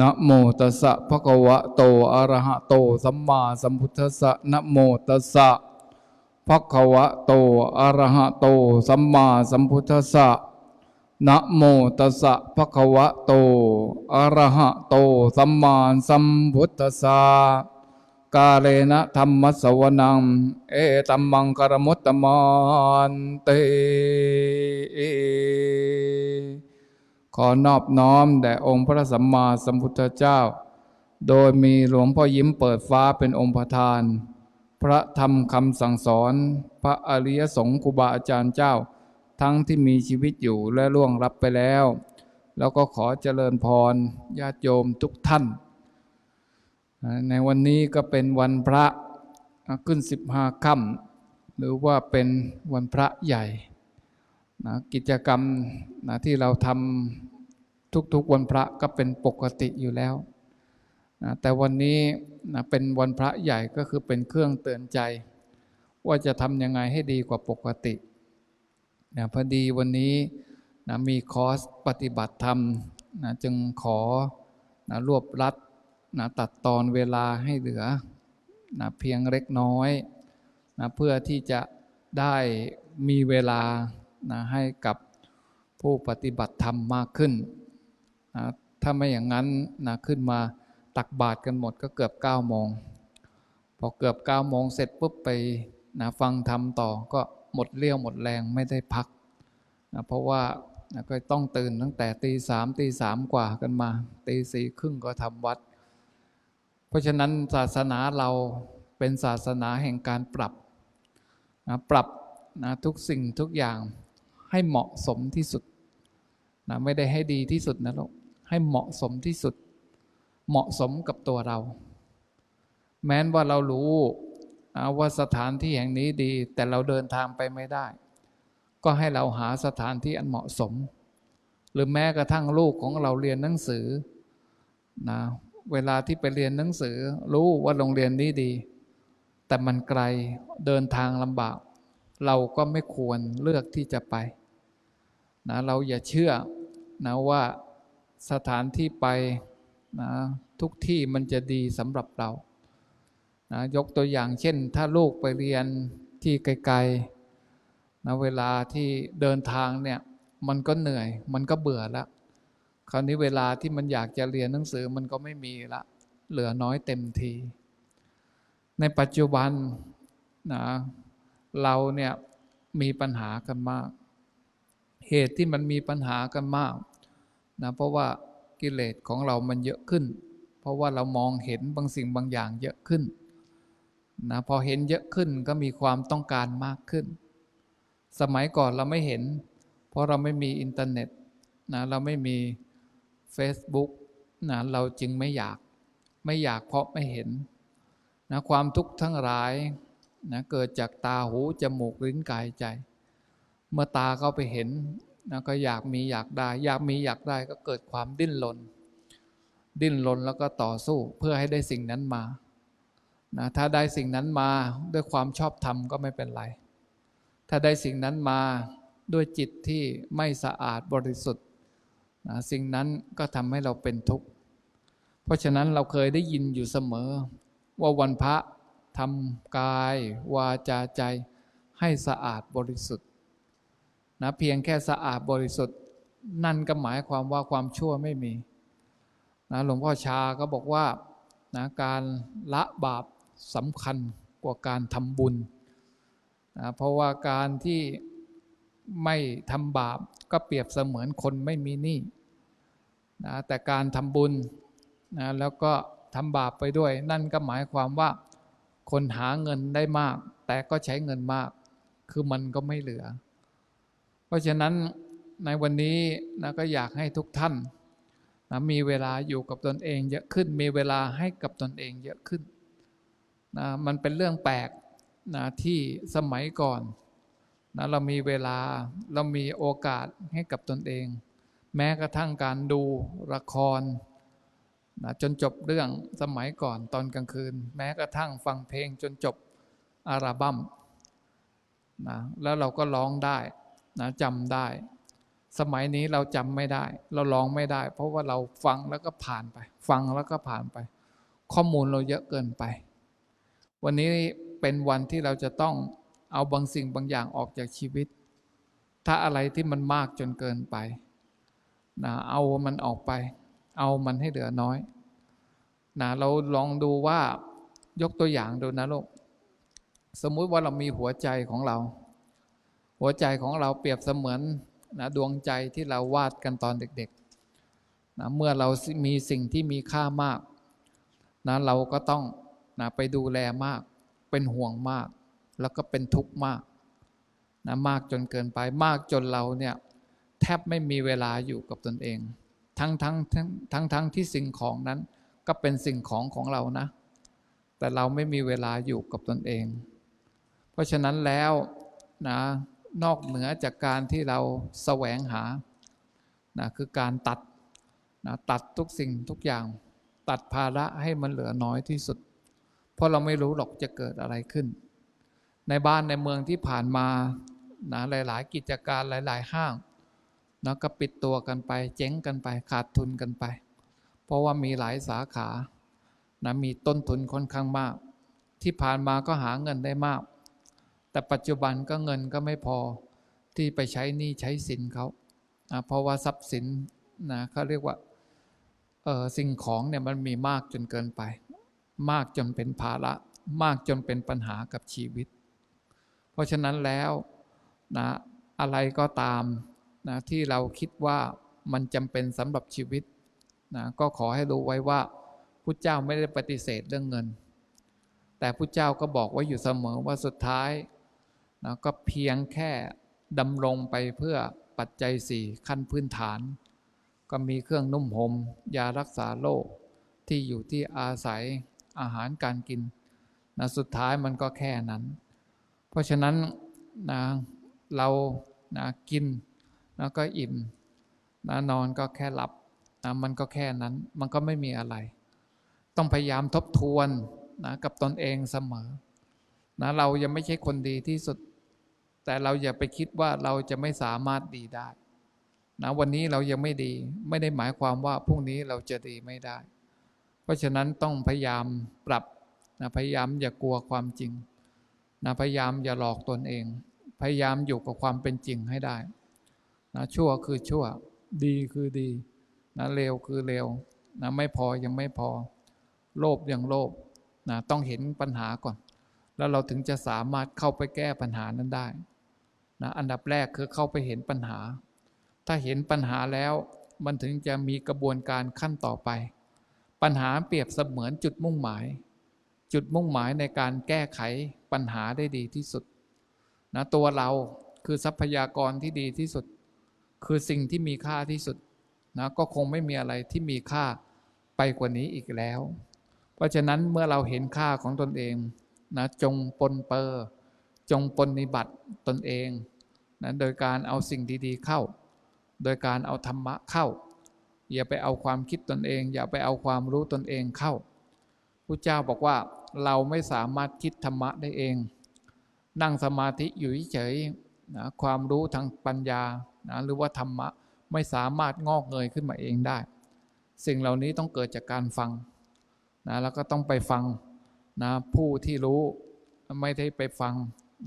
นะโมตัสสะภะคะวะโตอะระหะโตสัมมาสัมพุทธัสสะนะโมตัสสะภะคะวะโตอะระหะโตสัมมาสัมพุทธัสสะนะโมตัสสะภะคะวะโตอะระหะโตสัมมาสัมพุทธัสสะกาเลนะธรรมสวนัง เอตัมมังกรมุตตมันเต ขอนอบน้อมแด่องค์พระสัมมาสัมพุทธเจ้า โดยมีหลวงพ่อยิ้มเปิดฟ้าเป็นองค์ประธาน พระธรรมคำสั่งสอน พระอริยสงฆ์ครูบาอาจารย์เจ้า ทั้งที่มีชีวิตอยู่และล่วงรับไปแล้ว แล้วก็ขอเจริญพรญาติโยมทุกท่าน ในวันนี้ก็เป็นวันพระขึ้นสิบห้าค่ำหรือว่าเป็นวันพระใหญ่ นะกิจกรรมนะที่เราทำทุกๆวันพระก็เป็นปกติอยู่แล้วนะแต่วันนี้นะเป็นวันพระใหญ่ก็คือเป็นเครื่องเตือนใจ ว่าจะทำยังไงให้ดีกว่าปกตินะพอดีวันนี้นะมีคอร์สปฏิบัติธรรมนะจึงขอนะรวบรัดนะตัดตอนเวลาให้เหลือนะเพียงเล็กน้อยนะเพื่อที่จะได้มีเวลา นะให้กับผู้ปฏิบัติธรรมมากขึ้นนะถ้าไม่อย่างนั้นนะขึ้นมาตักบาตรกันหมดก็เกือบ9ก้าโมงพอเกือบ9ก้าโมงเสร็จปุ๊บไปนะฟังธรรมต่อก็หมดเรี่ยวหมดแรงไม่ได้พักนะเพราะว่านะก็ต้องตื่นตั้งแต่ตีสามตีสามกว่ากันมาตีสี่ครึ่งก็ทำวัด เพราะฉะนั้นศาสนาเราเป็นศาสนาแห่งการปรับนะปรับนะทุกสิ่งทุกอย่าง ให้เหมาะสมที่สุดนะไม่ได้ให้ดีที่สุดนะลูกให้เหมาะสมที่สุด เหมาะสมกับตัวเรา แม้นว่าเรารู้ว่าสถานที่แห่งนี้ดี แต่เราเดินทางไปไม่ได้ ก็ให้เราหาสถานที่อันเหมาะสม หรือแม้กระทั่งลูกของเราเรียนหนังสือนะเวลาที่ไปเรียนหนังสือ รู้ว่าโรงเรียนนี้ดี แต่มันไกลเดินทางลำบาก เราก็ไม่ควรเลือกที่จะไป นะเราอย่าเชื่อนะว่าสถานที่ไปนะทุกที่มันจะดีสำหรับเรานะยกตัวอย่างเช่น ถ้าลูกไปเรียนที่ไกลๆนะเวลาที่เดินทางเนี่ยมันก็เหนื่อย มันก็เบื่อแล้วคราวนี้เวลาที่มันอยากจะเรียนหนังสือมันก็ไม่มีละ เหลือน้อยเต็มที ในปัจจุบันนะเราเนี่ยมีปัญหากันมาก เหตุที่มันมีปัญหากันมากนะเพราะว่ากิเลสของเรามันเยอะขึ้น เพราะว่าเรามองเห็นบางสิ่งบางอย่างเยอะขึ้นนะพอเห็นเยอะขึ้นก็มีความต้องการมากขึ้น สมัยก่อนเราไม่เห็น เพราะเราไม่มีอินเทอร์เน็ตนะเราไม่มี Facebook นะเราจึงไม่อยากไม่อยากเพราะไม่เห็นนะความทุกข์ทั้งหลายนะเกิดจากตาหูจมูกลิ้นกายใจ เมื่อตาเขาไปเห็นนะก็อยากมีอยากได้ อยากมีอยากได้ก็เกิดความดิ้นรนดิ้นรนแล้วก็ต่อสู้เพื่อให้ได้สิ่งนั้นมานะถ้าได้สิ่งนั้นมาด้วยความชอบธรรมก็ไม่เป็นไร ถ้าได้สิ่งนั้นมาด้วยจิตที่ไม่สะอาดบริสุทธิ์นะสิ่งนั้นก็ทำให้เราเป็นทุกข์ เพราะฉะนั้นเราเคยได้ยินอยู่เสมอ ว่าวันพระทำกาย วาจาใจให้สะอาดบริสุทธิ์ นะเพียงแค่สะอาดบริสุทธิ์ นั่นก็หมายความว่าความชั่วไม่มีนะหลวงพ่อชาก็บอกว่านะการละบาปสำคัญกว่าการทำบุญนะเพราะว่าการที่ไม่ทำบาปก็เปรียบเสมือนคนไม่มีหนี้นะแต่การทำบุญนะแล้วก็ทำบาปไปด้วย นั่นก็หมายความว่าคนหาเงินได้มาก แต่ก็ใช้เงินมาก คือมันก็ไม่เหลือ ราะฉะนั้นในวันนี้นะก็อยากให้ทุกท่านนะมีเวลาอยู่กับตนเองเยอะขึ้น มีเวลาให้กับตนเองเยอะขึ้นนะมันเป็นเรื่องแปลกนะที่สมัยก่อนนะเรามีเวลาเรามีโอกาสให้กับตนเอง แม้กระทั่งการดูละครนะจนจบเรื่องสมัยก่อนตอนกลางคืน แม้กระทั่งฟังเพลงจนจบอาราบัมนะแล้วเราก็ร้องได้ นะจำได้ สมัยนี้เราจำไม่ได้ เราลองไม่ได้ เพราะว่าเราฟังแล้วก็ผ่านไป ฟังแล้วก็ผ่านไป ข้อมูลเราเยอะเกินไป วันนี้เป็นวันที่เราจะต้องเอาบางสิ่งบางอย่างออกจากชีวิต ถ้าอะไรที่มันมากจนเกินไปนะเอามันออกไป เอามันให้เหลือน้อยนะเราลองดูว่ายกตัวอย่างดูนะลูกสมมุติว่าเรามีหัวใจของเรา หัวใจของเราเปรียบเสมือนนะดวงใจที่เราวาดกันตอนเด็กๆนะเมื่อเรามีสิ่งที่มีค่ามากนะเราก็ต้องนะไปดูแลมาก เป็นห่วงมาก แล้วก็เป็นทุกข์มากนะมากจนเกินไปมากจนเราเนี่ยแทบไม่มีเวลาอยู่กับตนเอง ทั้งทั้งทั้งทั้งทั้งที่สิ่งของนั้นก็เป็นสิ่งของของเรานะ แต่เราไม่มีเวลาอยู่กับตนเอง เพราะฉะนั้นแล้วนะ นอกเหนือจากการที่เราแสวงหานะคือการตัดนะตัดทุกสิ่งทุกอย่าง ตัดภาระให้มันเหลือน้อยที่สุด เพราะเราไม่รู้หรอกจะเกิดอะไรขึ้น ในบ้านในเมืองที่ผ่านมานะหลาย ๆ กิจการหลาย ๆ ห้างนะก็ปิดตัวกันไป เจ๊งกันไปขาดทุนกันไป เพราะว่ามีหลายสาขานะมีต้นทุนค่อนข้างมาก ที่ผ่านมาก็หาเงินได้มาก แต่ปัจจุบันก็เงินก็ไม่พอที่ไปใช้หนี้ใช้สินเขาเพราะว่าทรัพย์สินนะเขาเรียกว่าสิ่งของเนี่ยมันมีมากจนเกินไป มากจนเป็นภาระ มากจนเป็นปัญหากับชีวิต เพราะฉะนั้นแล้วนะอะไรก็ตามนะที่เราคิดว่ามันจำเป็นสำหรับชีวิตนะก็ขอให้รู้ไว้ว่าพุทธเจ้าไม่ได้ปฏิเสธเรื่องเงิน แต่พุทธเจ้าก็บอกไว้อยู่เสมอว่าสุดท้าย นะก็เพียงแค่ดำรงไปเพื่อปัจจัยสี่ขั้นพื้นฐาน ก็มีเครื่องนุ่มห่มยารักษาโรคที่อยู่ที่อาศัยอาหารการกินนะสุดท้ายมันก็แค่นั้น เพราะฉะนั้นนะเรานะกินแล้วก็อิ่มนะนอนก็แค่หลับนะมันก็แค่นั้นมันก็ไม่มีอะไร ต้องพยายามทบทวนนะกับตนเองเสมอนะเรายังไม่ใช่คนดีที่สุด แต่เราอย่าไปคิดว่าเราจะไม่สามารถดีได้นะวันนี้เรายังไม่ดี ไม่ได้หมายความว่าพรุ่งนี้เราจะดีไม่ได้ เพราะฉะนั้นต้องพยายามปรับนะพยายามอย่ากลัวความจริงนะพยายามอย่าหลอกตนเอง พยายามอยู่กับความเป็นจริงให้ได้นะชั่วคือชั่ว ดีคือดีนะเลวคือเลวนะไม่พอยังไม่พอ โลภยังโลภนะต้องเห็นปัญหาก่อน แล้วเราถึงจะสามารถเข้าไปแก้ปัญหานั้นได้ นะอันดับแรกคือเข้าไปเห็นปัญหา ถ้าเห็นปัญหาแล้วมันถึงจะมีกระบวนการขั้นต่อไป ปัญหาเปรียบเสมือนจุดมุ่งหมาย จุดมุ่งหมายในการแก้ไขปัญหาได้ดีที่สุดนะตัวเราคือทรัพยากรที่ดีที่สุด คือสิ่งที่มีค่าที่สุดนะก็คงไม่มีอะไรที่มีค่าไปกว่านี้อีกแล้ว เพราะฉะนั้นเมื่อเราเห็นค่าของตนเองนะจงปนเปอร์ จงปนิบัติตนเองนะโดยการเอาสิ่งดีๆเข้า โดยการเอาธรรมะเข้า อย่าไปเอาความคิดตนเอง อย่าไปเอาความรู้ตนเองเข้าพระเจ้าบอกว่าเราไม่สามารถคิดธรรมะได้เอง นั่งสมาธิอยู่เฉยนะความรู้ทางปัญญานะหรือว่าธรรมะไม่สามารถงอกเงยขึ้นมาเองได้ สิ่งเหล่านี้ต้องเกิดจากการฟังนะแล้วก็ต้องไปฟังนะผู้ที่รู้ไม่ได้ไปฟัง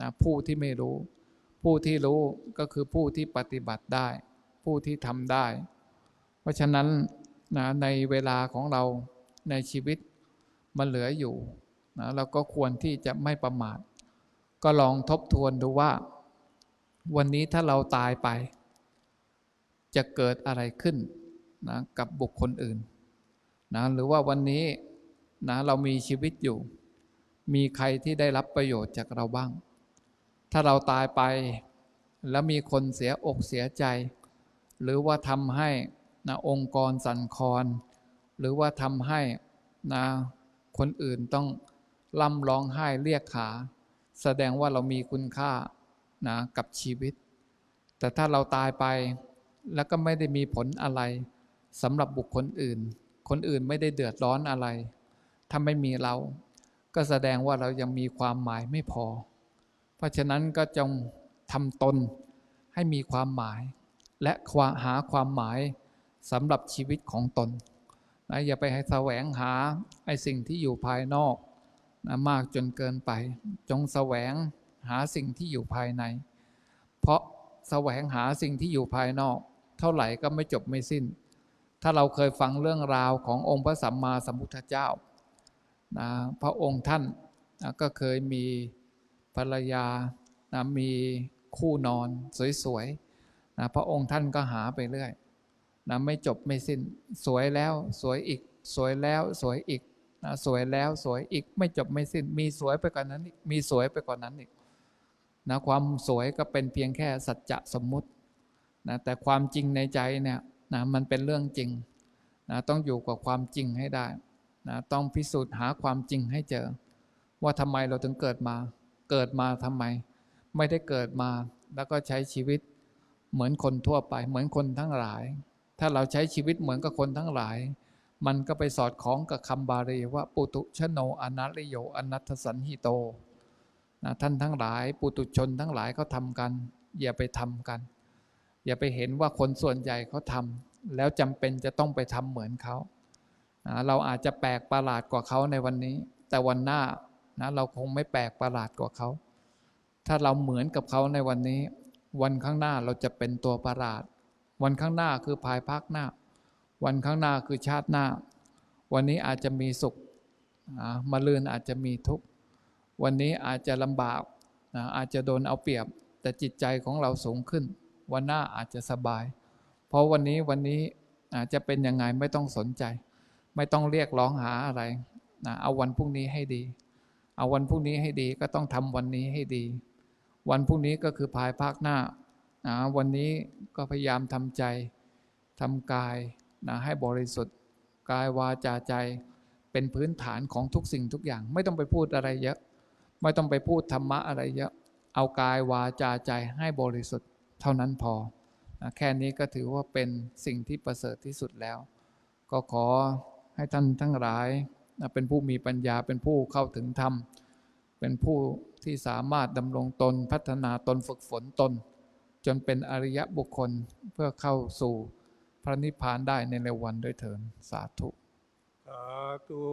นะผู้ที่ไม่รู้ ผู้ที่รู้ก็คือผู้ที่ปฏิบัติได้ ผู้ที่ทำได้ เพราะฉะนั้นนะในเวลาของเราในชีวิตมันเหลืออยู่นะเราก็ควรที่จะไม่ประมาท ก็ลองทบทวนดูว่า วันนี้ถ้าเราตายไป จะเกิดอะไรขึ้นนะกับบุคคลอื่นนะหรือว่าวันนี้นะเรามีชีวิตอยู่ มีใครที่ได้รับประโยชน์จากเราบ้าง ถ้าเราตายไป แล้วมีคนเสียอกเสียใจ หรือว่าทำให้นะองค์กรสั่นคลอนหรือว่าทำให้นะคนอื่นต้องล่ำร้องไห้เรียกขา แสดงว่าเรามีคุณค่านะกับชีวิต แต่ถ้าเราตายไปแล้วก็ไม่ได้มีผลอะไรสำหรับบุคคลอื่น คนอื่นไม่ได้เดือดร้อนอะไร ถ้าไม่มีเรา ก็แสดงว่าเรายังมีความหมายไม่พอ เพราะฉะนั้นก็จงทำตนให้มีความหมาย และาหาความหมายสำหรับชีวิตของตนนะอย่าไปให้แสวงหาไอ้สิ่งที่อยู่ภายนอกนะมากจนเกินไป จงแสวงหาสิ่งที่อยู่ภายใน เพราะแสวงหาสิ่งที่อยู่ภายนอก เท่าไหร่ก็ไม่จบไม่สิ้น ถ้าเราเคยฟังเรื่องราวขององค์พระสัมมาสัมพุทธเจ้านะพระองค์ท่านนะก็เคยมี ภรรยานะมีคู่นอนสวยๆนะพระองค์ท่านก็หาไปเรื่อยนะไม่จบไม่สิ้นสวยแล้วสวยอีก สวยแล้วสวยอีกนะสวยแล้วสวยอีกไม่จบไม่สิ้น มีสวยไปกว่านนั้นอีกมีสวยไปกว่านั้นอีกนะความสวยก็เป็นเพียงแค่สัจจะสมมุตินะแต่ความจริงในใจเนี่ยนะมันเป็นเรื่องจริงนะต้องอยู่กับความจริงให้ได้นะต้องพิสูจน์หาความจริงให้เจอ ว่าทำไมเราถึงเกิดมา เกิดมาทำไม ไม่ได้เกิดมา แล้วก็ใช้ชีวิตเหมือนคนทั่วไป เหมือนคนทั้งหลาย ถ้าเราใช้ชีวิตเหมือนกับคนทั้งหลาย มันก็ไปสอดคล้องกับคำบาลีว่าปุตุชโนอนัตริโยอนัตสันหิโตนะท่านทั้งหลาย ปุตุชนทั้งหลายเขาทำกัน อย่าไปทำกัน อย่าไปเห็นว่าคนส่วนใหญ่เขาทำแล้วจำเป็นจะต้องไปทำเหมือนเขานะเราอาจจะแปลกประหลาดกว่าเขาในวันนี้ แต่วันหน้า นะเราคงไม่แปลกประหลาดกว่าเขา ถ้าเราเหมือนกับเขาในวันนี้ วันข้างหน้าเราจะเป็นตัวประหลาด วันข้างหน้าคือภายภาคหน้า วันข้างหน้าคือชาติหน้า วันนี้อาจจะมีสุขมาลืนอาจจะมีทุกข์วันนี้อาจจะลำบากนะอาจจะโดนเอาเปรียบ แต่จิตใจของเราสูงขึ้น วันหน้าอาจจะสบาย เพราะวันนี้วันนี้อาจจะเป็นยังไงไม่ต้องสนใจ ไม่ต้องเรียกร้องหาอะไรนะเอาวันพรุ่งนี้ให้ดี เอาวันพรุ่งนี้ให้ดีก็ต้องทำวันนี้ให้ดี วันพรุ่งนี้ก็คือภายภาคหน้านะวันนี้ก็พยายามทำใจทำกายนะให้บริสุทธิ์ กายวาจาใจ เป็นพื้นฐานของทุกสิ่งทุกอย่าง ไม่ต้องไปพูดอะไรเยอะ ไม่ต้องไปพูดธรรมะอะไรเยอะ เอากายวาจาใจให้บริสุทธิ์ เท่านั้นพอนะแค่นี้ก็ถือว่าเป็นสิ่งที่ประเสริฐที่สุดแล้ว ก็ขอให้ท่านทั้งหลาย นะเป็นผู้มีปัญญาเป็นผู้เข้าถึงธรรม เป็นผู้ที่สามารถดำรงตนพัฒนาตนฝึกฝนตน จนเป็นอริยบุคคลเพื่อเข้าสู่พระนิพพานได้ในเร็ววันด้วยเถิดสาธุสาธุ